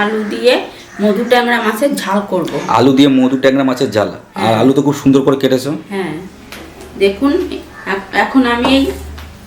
আলু দিয়ে মধু ট্যাংরা মাছের ঝাল করব। আলু দিয়ে মধু ট্যাংরা মাছের ঝাল। আর আলু তো খুব সুন্দর করে কেটেছো? হ্যাঁ। দেখুন এখন আমি এই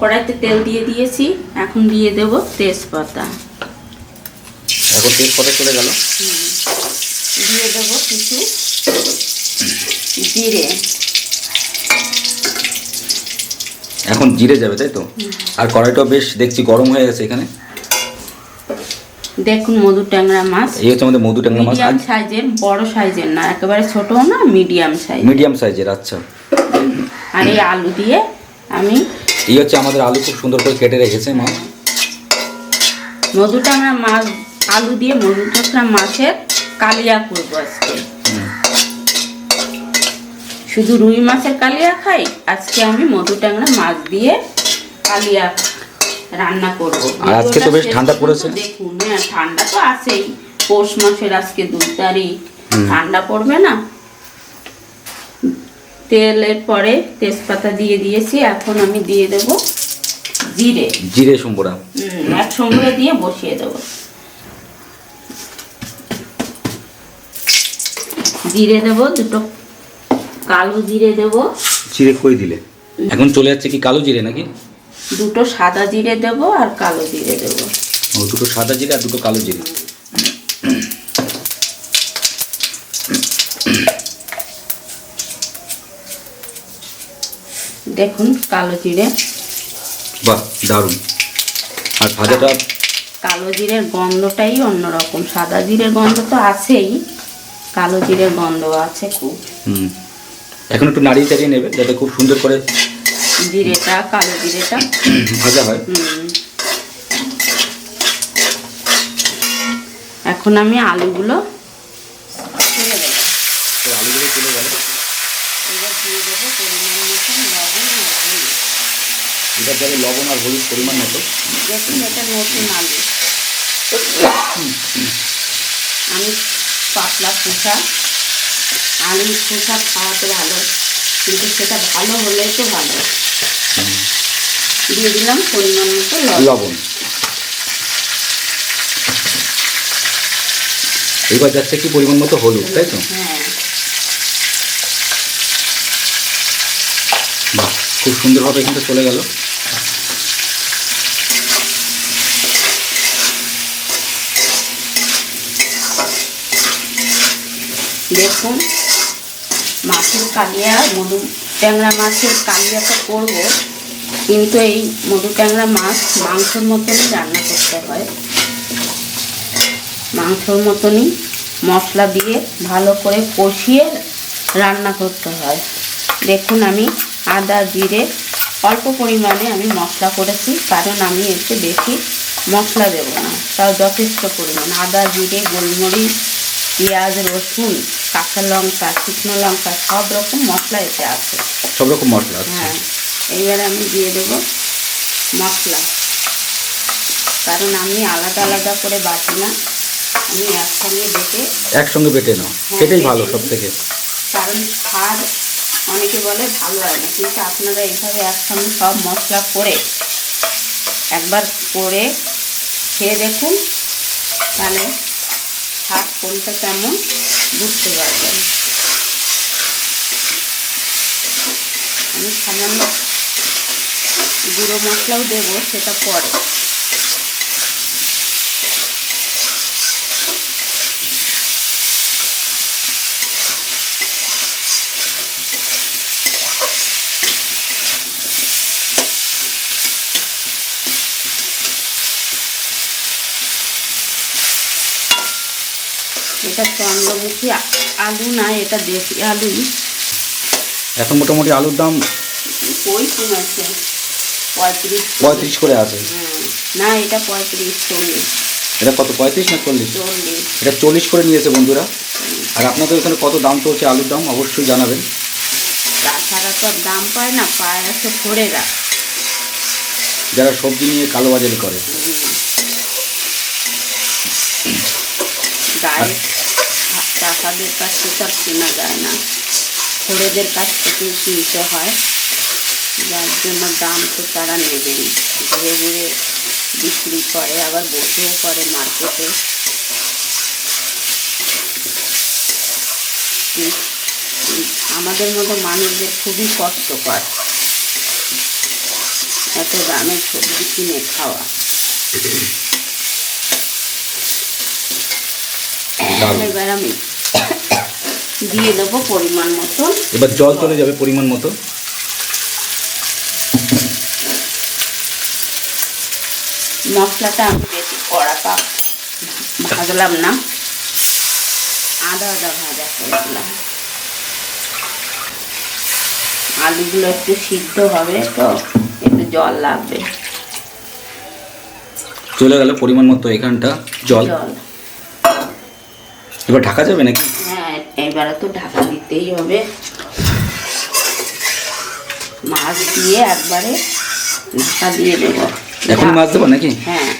কড়াইতে তেল দিয়ে দিয়েছি। এখন দিয়ে দেব তেজপাতা। এখন তেজপাতা চলে গেল। দিয়ে দেব কিছু জিরে। এখন জিরে যাবে তাই তো? আর কড়াইটাও বেশ দেখছি গরম হয়ে গেছে এখানে। দেখুন মধু ট্যাংরা মাছ। এই হচ্ছে আমাদের মধু ট্যাংরা মাছ। মিডিয়াম সাইজের বড় সাইজের না একেবারে ছোটও না মিডিয়াম সাইজ মিডিয়াম সাইজের আচ্ছা। আর এই আলু দিয়ে আমি এই হচ্ছে আমাদের আলু খুব সুন্দর করে কেটে রেখেছে মা। মধু ট্যাংরা মাছ আলু দিয়ে মধু ট্যাংরা মাছের কালিয়া করব আজকে। শুধু রুই মাছের কালিয়া খাই আজকে আমি মধু ট্যাংরা মাছ দিয়ে কালিয়া রান্না করব। আজকে তো বেশ ঠান্ডা পড়েছে। দেখুন হ্যাঁ ঠান্ডা তো আছেই। পৌষ মাসের আজকে দুই তারিখ ঠান্ডা পড়বে না? তেলের পরে তেজপাতা দিয়ে দিয়েছি এখন আমি দিয়ে দেব জিরে। জিরে সম্বরা। হুম, একসঙ্গে দিয়ে বসিয়ে দেবো। জিরে দেব দুটো কালো জিরে দেব। জিরে কই দিলে? এখন চলে যাচ্ছে কি কালো জিরে নাকি? দুটো সাদা জিরে দেব আর কালো জিরে দেব। ও দুটো সাদা জিরে আর দুটো কালো জিরে। দেখুন কালো জিরে। বাহ দারুণ। আর ভাজাটা? কালো জিরের গন্ধটাই অন্যরকম। সাদা জিরের গন্ধ তো আছেই কালো জিরের গন্ধ আছে খুব। হুম। এখন একটু নাড়িয়ে চাড়িয়ে নেবে যাতে খুব সুন্দর করে জিরেটা কালো জিরেটা ভাজা হয়। এখন আমি আলুগুলো ছেড়ে দেবো। আলুগুলো চলে গেল। এবার দিয়ে দেবো পরিমাণ মতন লবণ আর হলুদ। এটার যাবে লবণ আর হলুদ পরিমাণ মতো। দেখুন এটা নতুন আলু। আমি পাতলা খোসা আলু খোসা খাওয়াতে ভালো কিন্তু সেটা ভালো হলেই তো ভালো। দিয়ে দিলাম পরিমাণ মতো লবণ। এবার যাচ্ছে কি পরিমাণ মতো হলুদ তাই তো? হ্যাঁ। বাহ খুব সুন্দরভাবে কিন্তু চলে গেল। দেখুন মাছের কালিয়া মধু ট্যাংরা মাছের কালিয়াটা করব। কিন্তু এই মধু ট্যাংরা মাছ মাংসর মতনই রান্না করতে হয়। মাংসর মতনই মশলা দিয়ে ভালো করে কষিয়ে রান্না করতে হয়। দেখুন আমি আদা, জিরে, অল্প পরিমাণে আমি মশলা করেছি, কারণ আমি এতে বেশি মশলা দেবো না, তাও যথেষ্ট পরিমাণ। আদা, জিরে, গোলমরিচ পেঁয়াজ রসুন কাঁচা লঙ্কা শুকনো লঙ্কা সব রকম মশলা এতে আছে। সব রকম মশলা হ্যাঁ এইবার আমি দিয়ে দেবো মশলা। কারণ আমি আলাদা আলাদা করে বাটি না আমি একসঙ্গে বেটে একসঙ্গে বেটে নাও। হ্যাঁ, সেটাই ভালো সব থেকে কারণ স্বাদ অনেকে বলে ভালো হয় না কিন্তু আপনারা এইভাবে একসঙ্গে সব মশলা করে একবার করে খেয়ে দেখুন তাহলে স্বাদ কোনটা কেমন বুঝতে পারবেন আমি সামান্য গুঁড়ো মশলাও দেবো সেটা পরে। এটা চন্দ্রমুখী আলু না এটা দেশি আলুই এখন মোটামুটি আলুর দাম কই কমেছে পঁয়ত্রিশ পঁয়ত্রিশ করে আছে। না এটা পঁয়ত্রিশ চল্লিশ। এটা কত পঁয়ত্রিশ না চল্লিশ? এটা চল্লিশ করে নিয়েছে বন্ধুরা। আর আপনাদের এখানে কত দাম চলছে আলুর দাম? অবশ্যই জানাবেন। তাছাড়া তো দাম পায় না পায় আছে ফোরেরা যারা সবজি নিয়ে কালোবাজারি করে। গায়ে কাকাদের কাছ থেকে আর কেনা যায় না। খোড়েদের কাছ থেকে কিনতে হয়। যার জন্য দাম তো তারা নেবেই। ঘুরে ঘুরে বিক্রি করে আবার বসেও করে মার্কেটে। আমাদের মতো মানুষদের খুবই কষ্টকর। এত দামের সবজি কিনে খাওয়া। বেড়ামি দিয়ে দেবো পরিমাণ মতন। এবার জল চলে যাবে পরিমাণ মতো। মশলাটা আমি বেশি কড়া পাক ভাজলাম না। আদা আদা ভাজা করে দিলাম আলুগুলো একটু সিদ্ধ হবে তো একটু জল লাগবে। চলে গেল পরিমাণ মতো এখানটা জল। জল। এবার ঢাকা যাবে নাকি? হ্যাঁ এবারে তো ঢাকা দিতেই হবে। মাছ দিয়ে একবারে ঢাকা দিয়ে দেবো। এখন মাছ দেবো নাকি? হ্যাঁ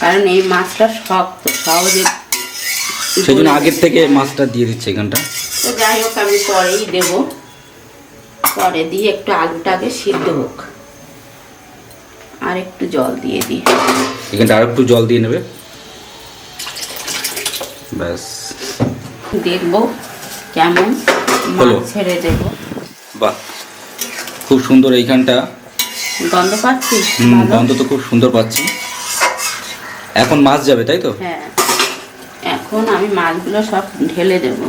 কারণ এই মাছটা শক্ত সহজে সেই জন্য আগের থেকে মাছটা দিয়ে দিচ্ছে এখানটা। তো যাই হোক আমি পরেই দেব। পরে দিয়ে একটু আলুটাকে সিদ্ধ হোক। আর একটু জল দিয়ে দিই। এখানটা আর একটু জল দিয়ে নেবে। ব্যাস। দেখব কেমন। ছেড়ে দেবো। বাহ খুব সুন্দর এইখানটা। গন্ধ পাচ্ছিস? হুম? গন্ধ তো খুব সুন্দর পাচ্ছি। এখন মাছ যাবে তাই তো? হ্যাঁ। এখন আমি মাছগুলো সব ঢেলে দেবো।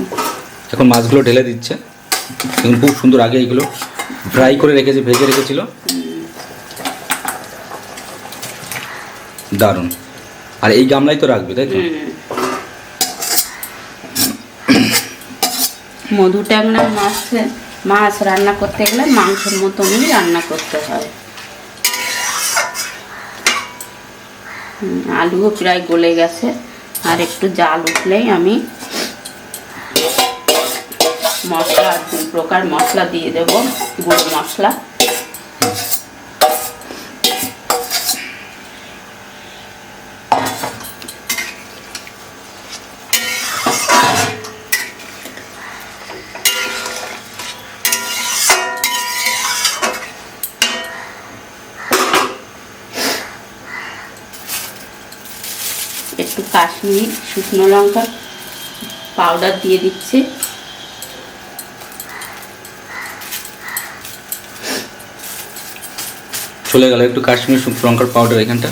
এখন মাছগুলো ঢেলে দিচ্ছে। এখন খুব সুন্দর আগে এইগুলো ফ্রাই করে রেখেছে ভেজে রেখেছিল। দারুণ। আর এই গামলাই তো রাখবে তাই তো? মধু ট্যাংরা মাছ মাছ রান্না করতে গেলে মাংসের মতনই রান্না করতে হয়। আলুও প্রায় গলে গেছে। আর একটু জাল উঠলেই আমি মশলা দু প্রকার মশলা দিয়ে দেব, গুঁড়ো মশলা। একটু কাশ্মীরি শুকনো লঙ্কা পাউডার দিয়ে দিচ্ছি। চলে গেল একটু কাশ্মীর শুকনো লঙ্কার পাউডার এখানটা।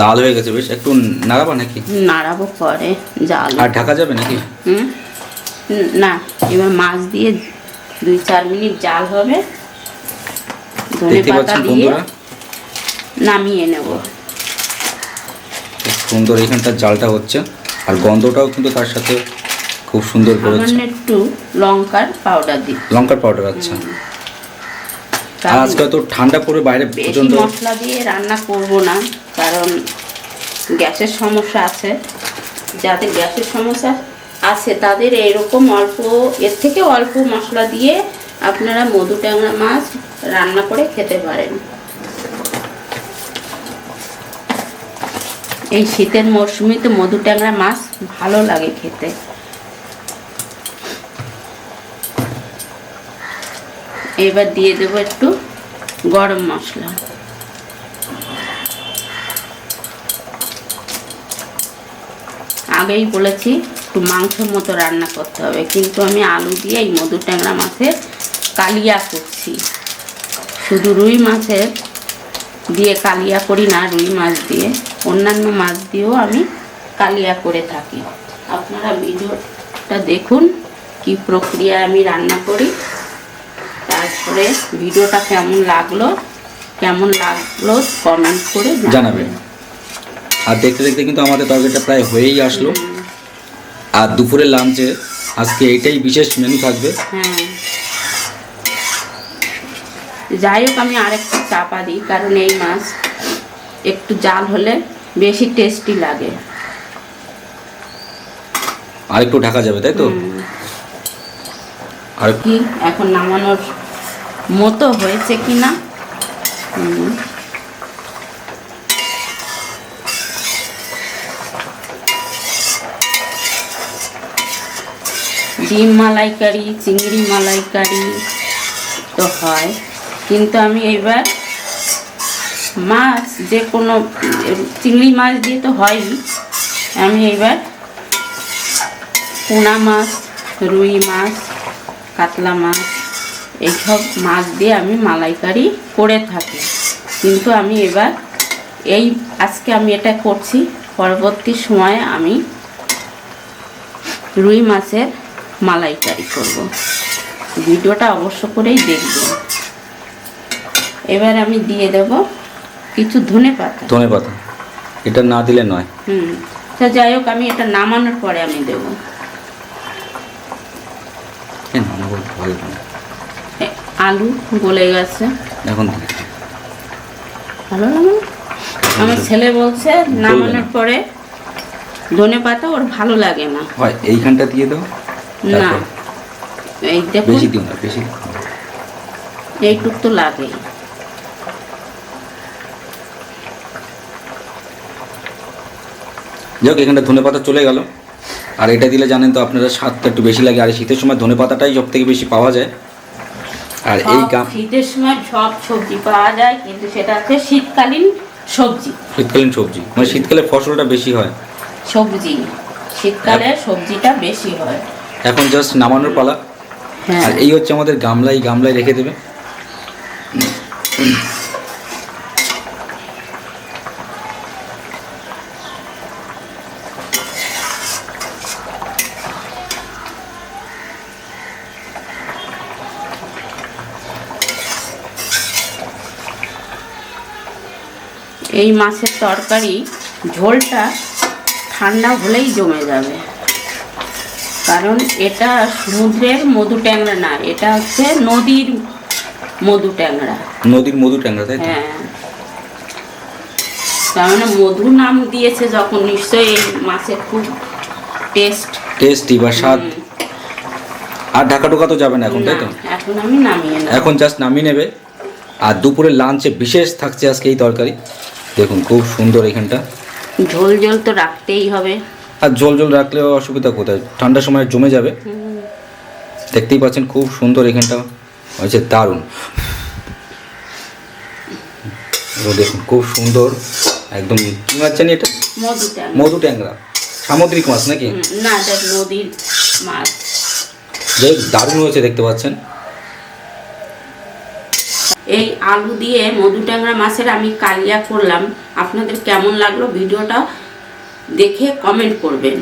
লাল হয়ে গেছে বেশ একটু নাড়াবো নাকি? নাড়াবো পরে জাল। আর ঢাকা যাবে নাকি? হুম? না এবার মাছ দিয়ে দুই চার মিনিট জাল হবে। ধনে পাতা দিয়ে নামিয়ে নেব। সুন্দর এখানটা জালটা হচ্ছে। আর গন্ধটাও কিন্তু তার সাথে খুব সুন্দর সামান্য একটু লঙ্কার পাউডার দিই। লঙ্কার পাউডার আচ্ছা। আর আজকে তো ঠান্ডা পড়ে বাইরে পর্যন্ত মশলা দিয়ে রান্না করব না কারণ গ্যাসের সমস্যা আছে। যাদের গ্যাসের সমস্যা আছে তাদের এরকম অল্প এর থেকে অল্প মশলা দিয়ে আপনারা মধু ট্যাংরা মাছ রান্না করে খেতে পারেন। এই শীতের মরশুমে তো মধু ট্যাংরা মাছ ভালো লাগে খেতে। এবার দিয়ে দেবো একটু গরম মশলা। আগেই বলেছি, একটু মাংসের মতো রান্না করতে হবে, কিন্তু আমি আলু দিয়ে এই মধু ট্যাংরা মাছের কালিয়া করছি। শুধু রুই মাছের দিয়ে কালিয়া করি না, রুই মাছ দিয়ে। অন্যান্য মাছ দিয়েও আমি কালিয়া করে থাকি। আপনারা ভিডিওটা দেখুন কি প্রক্রিয়ায় আমি রান্না করি। তারপরে ভিডিওটা কেমন লাগল কেমন লাগল কমেন্ট করে জানাবেন। আর দেখতে দেখতে কিন্তু আমাদের তরকারিটা প্রায় হয়েই আসলো। আর দুপুরের লাঞ্চে আজকে এইটাই বিশেষ মেনু থাকবে। হ্যাঁ। যাই হোক আমি আরেকটু চাপা দিই কারণ এই মাছ একটু জাল হলে বেশি টেস্টি লাগে। আর একটু ঢাকা যাবে তাই তো? আর কি? এখন নামানোর মতো হয়েছে কি না ডিম মালাইকারি চিংড়ি মালাইকারি তো হয়। কিন্তু আমি এবার মাছ যে কোনো, চিংড়ি মাছ দিয়ে তো হয়ই। আমি এবার পোনা মাছ, রুই মাছ, কাতলা মাছ, এইসব মাছ দিয়ে আমি মালাইকারি করে থাকি। কিন্তু আমি এবার এই, আজকে আমি এটা করছি, পরবর্তী সময়ে আমি রুই মাছের মালাইকারি করব। ভিডিওটা অবশ্য করেই দেখবেন। এবার আমি দিয়ে দেব কিছু ধনে পাতা। ধনে পাতা। এটা না দিলে নয়। হুম। তা যাই হোক আমি এটা নামানোর পরে আমি দেব। আলু গলে গেছে। এখন। ভালো? আমার ছেলে বলছে নামানোর পরে ধনে পাতা ওর ভালো লাগে না। হয় এইখানটা দিয়ে দাও। না? এই দেখুন। বেশি দিও না বেশি এইটুক তো লাগে যাই হোক এখানটা ধনে পাতা চলে গেল। আর এটা দিলে জানেন তো আপনারা স্বাদটা একটু বেশি লাগে। আর শীতের সময় ধনে পাতাটাই সব থেকে বেশি পাওয়া যায়। আর এই গাম শীতের সময় সব সবজি পাওয়া যায় কিন্তু সেটা হচ্ছে শীতকালীন সবজি। শীতকালীন সবজি। মানে শীতকালে ফসলটা বেশি হয়। সবজি। শীতকালে সবজিটা বেশি হয়। এখন জাস্ট নামানোর পালা। হ্যাঁ। আর এই হচ্ছে আমাদের গামলাই। গামলাই রেখে দেবে। এই মাছের তরকারি ঝোলটা ঠান্ডা হলেই জমে যাবে। কারণ এটা সমুদ্রের মধু ট্যাংরা না এটা হচ্ছে নদীর মধু ট্যাংরা। নদীর মধু ট্যাংরা তাই হ্যাঁ। তার মানে মধু নাম দিয়েছে যখন নিশ্চয়ই এই মাছের খুব টেস্ট টেস্টি বা স্বাদ। আর ঢাকা ঢোকা তো যাবে না এখন তাই তো? এখন আমি নামিয়ে নেব। এখন জাস্ট নামিয়ে নেবে। আর দুপুরের লাঞ্চে বিশেষ থাকছে আজকে এই তরকারি। দেখুন খুব সুন্দর এখানটা। ঝোল ঝোল তো রাখতেই হবে। আর জল জল রাখলেও অসুবিধা কোথায়? ঠান্ডার সময় জমে যাবে। দেখতেই পাচ্ছেন খুব সুন্দর এখানটা। হয়েছে দারুণ। দেখুন খুব সুন্দর। একদম কি মাছ জানি এটা? মধু ট্যাংরা। সামুদ্রিক মাছ নাকি? না এটা নদীর মাছ। দারুণ হয়েছে দেখতে পাচ্ছেন। এই আলু দিয়ে মধু ট্যাংরা মাছের আমি কালিয়া করলাম। আপনাদের কেমন লাগল ভিডিওটা দেখে কমেন্ট করবেন।